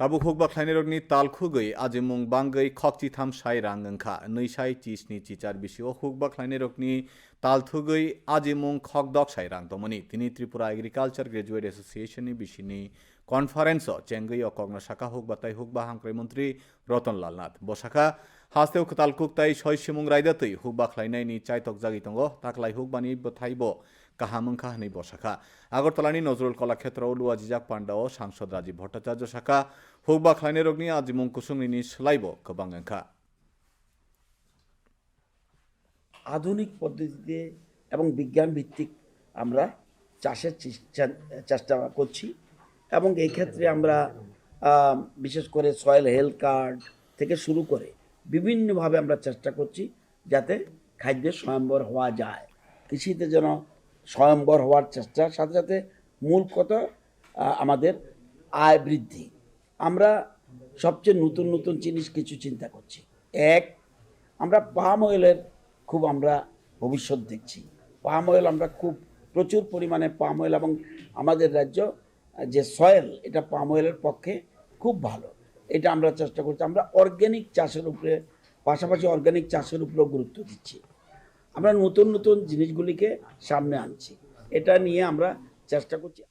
Tabuk hukba khlainirokni talkhugui ajimung bangai khokchi tham sai rang angkha nei sai tisni chichar bisio hukba khlainirokni talthugui ajimung khokdok sai rang tomani tini Tripura agriculture graduate association ni bisini conference চেঙ্গই অকগ্ন শাখা হুক বাতাই hook বা হাংক্রাই মন্ত্রী রতনলাল নাথ বসাখা হাস্তেও তালকুক তাই সয় সিমুং রাইদাতৈ hook বা খ্লাইনাইনি চাইতক জাগি দङ তাকলাই হুক বানি বথাইব কাহামংখা হানি বসাখা আগরতলানি নজরুল কলাক্ষেত্র লুয়া জিজাক পান্ডা ও সাংসদ রাজীব ভট্টাচার্য শাখা হুক বা খ্লাইনে রগনি আজিমুং কুসুংনি সোলাইব angkha আধুনিক পদ্ধতিতে এবং বিজ্ঞান ভিত্তিক আমরা চাষের চেষ্টা- করছি এবং এই ক্ষেত্রে আমরা বিশেষ করে সয়েল হেলথ কার্ড থেকে শুরু করে বিভিন্নভাবে আমরা চেষ্টা করছি যাতে খাদ্যের স্বয়ম্বর হওয়া যায়। কৃষিতে যেন স্বয়ম্বর হওয়ার চেষ্টার সাথে সাথে মূল কথা আমাদের আয় বৃদ্ধি। আমরা সবচেয়ে নতুন নতুন জিনিস কিছু চিন্তা করছি। এক, আমরা পাম অয়েলের খুব আমরা ভবিষ্যৎ দেখছি। পাম অয়েল আমরা খুব প্রচুর পরিমাণে পাম অয়েল এবং আমাদের রাজ্য যে সয়েল এটা পাম অয়েলের পক্ষে খুব ভালো। এটা আমরা চেষ্টা করছি। আমরা অর্গ্যানিক চাষের উপরে, পাশাপাশি অর্গ্যানিক চাষের উপরেও গুরুত্ব দিচ্ছি। আমরা নতুন নতুন জিনিসগুলিকে সামনে আনছি। এটা নিয়ে আমরা চেষ্টা করছি।